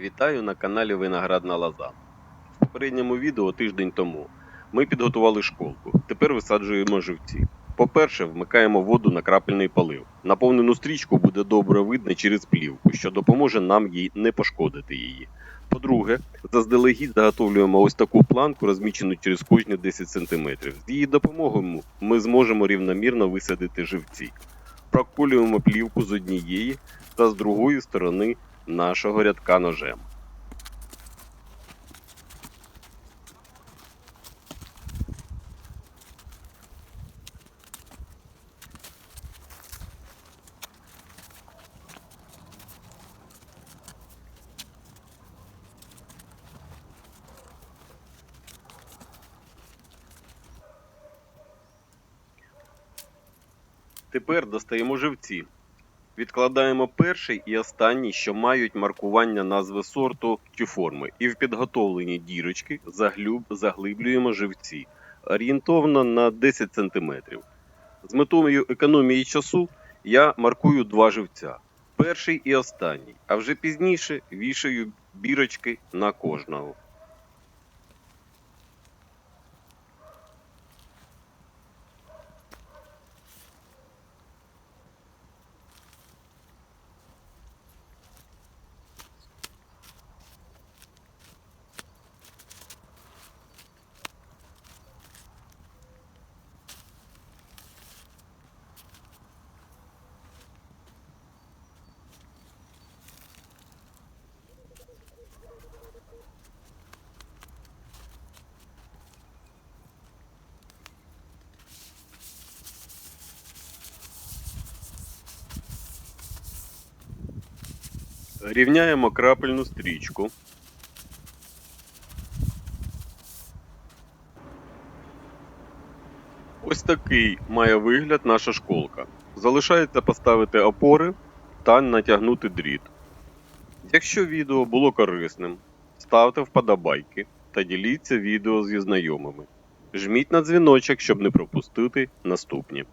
Вітаю на каналі Виноградна Лоза. В попередньому відео тиждень тому ми підготували школку. Тепер висаджуємо живці. По-перше, вмикаємо воду на крапельний полив. Наповнену стрічку буде добре видно через плівку, що допоможе нам їй не пошкодити її. По-друге, заздалегідь заготовлюємо ось таку планку, розмічену через кожні 10 см. З її допомогою ми зможемо рівномірно висадити живці. Проколюємо плівку з однієї та з другої сторони нашого рядка ножем. Тепер достаємо живці. Відкладаємо перший і останній, що мають маркування назви сорту чи форми, і в підготовлені дірочки заглюб, заглиблюємо живці орієнтовно на 10 см. З метою економії часу я маркую два живця: перший і останній, а вже пізніше вішаю бірочки на кожного. Рівняємо крапельну стрічку. Ось такий має вигляд наша школка. Залишається поставити опори та натягнути дріт. Якщо відео було корисним, ставте вподобайки та діліться відео зі знайомими. Жміть на дзвіночок, щоб не пропустити наступні.